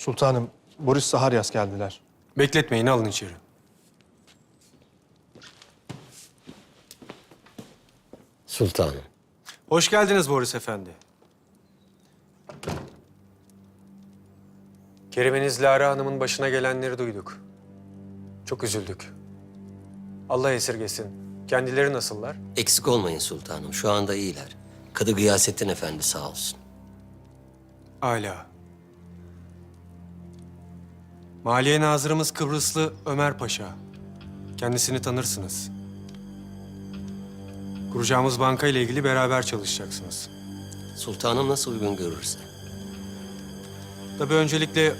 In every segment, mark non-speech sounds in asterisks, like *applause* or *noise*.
Sultanım, Boris Saharyas geldiler. Bekletmeyin, alın içeri. Sultanım. Hoş geldiniz Boris Efendi. Kerimeniz Lara Hanım'ın başına gelenleri duyduk. Çok üzüldük. Allah esirgesin. Kendileri nasıllar? Eksik olmayın sultanım. Şu anda iyiler. Kadı Gıyasettin Efendi sağ olsun. Âlâ. Maliye Nazırımız Kıbrıslı Ömer Paşa. Kendisini tanırsınız. Kuracağımız banka ile ilgili beraber çalışacaksınız. Sultanım nasıl uygun görürse. Tabii öncelikle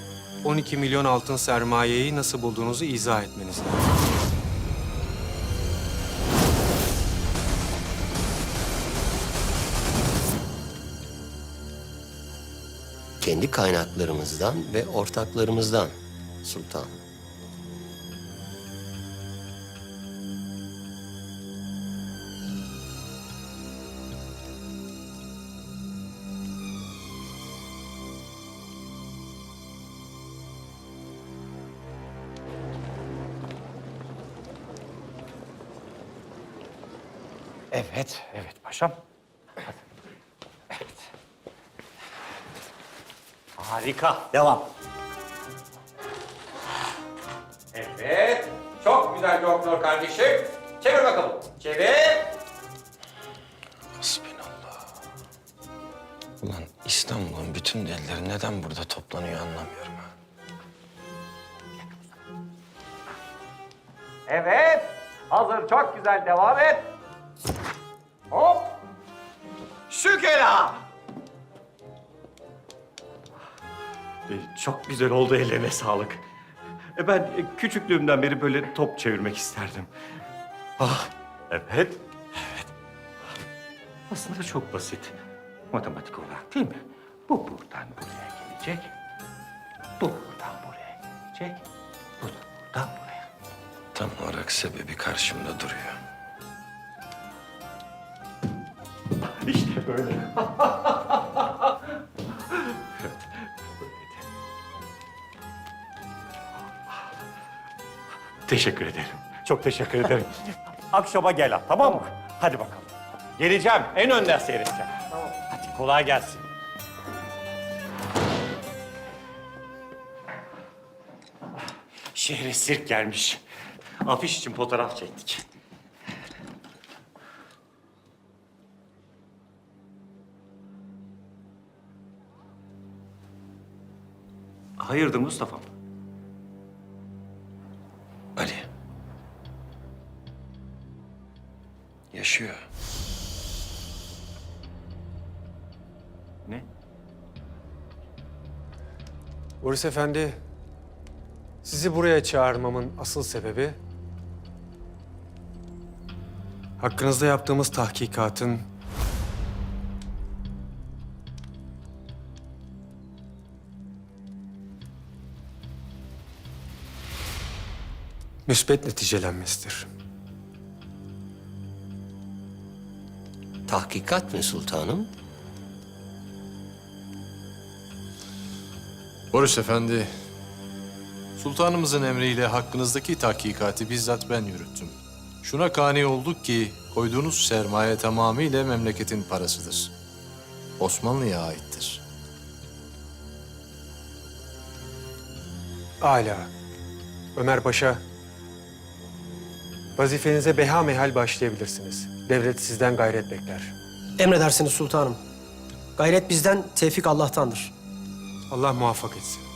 12 milyon altın sermayeyi nasıl bulduğunuzu izah etmeniz lazım. Kendi kaynaklarımızdan ve ortaklarımızdan sultan. Evet, evet paşam. Evet. Harika, devam. Evet, çok güzel doktor kardeşim. Çevir bakalım, çevir. Hasbinallah. Ulan İstanbul'un bütün delileri neden burada toplanıyor anlamıyorum ha. Evet, hazır, çok güzel, devam et. Hop. Şükela. Ee, Çok güzel oldu, ellerine sağlık. E, Ben e, küçüklüğümden beri böyle top çevirmek isterdim. Ah, evet, evet. Aslında çok basit. Matematik olarak değil mi? Bu buradan buraya gelecek. Bu buradan buraya gelecek. Bu da buradan buraya. Tam olarak sebebi karşımda duruyor. İşte böyle. *laughs* teşekkür ederim. Çok teşekkür ederim. Akşama gel ha, tamam mı? Hadi bakalım. Geleceğim, en önden seyredeceğim. Tamam. Hadi kolay gelsin. Şehre sirk gelmiş. Afiş için fotoğraf çektik. Hayırdır Mustafa'm? Ne? Boris Efendi, sizi buraya çağırmamın asıl sebebi... ...hakkınızda yaptığımız tahkikatın... ...müsbet neticelenmesidir. Tahkikat mı sultanım? Boris Efendi, sultanımızın emriyle hakkınızdaki tahkikatı bizzat ben yürüttüm. Şuna kani olduk ki koyduğunuz sermaye tamamıyla memleketin parasıdır. Osmanlı'ya aittir. Âlâ. Ömer Paşa, vazifenize beha mehal başlayabilirsiniz. Devlet sizden gayret bekler. Emredersiniz sultanım. Gayret bizden, tevfik Allah'tandır. Allah muvaffak etsin.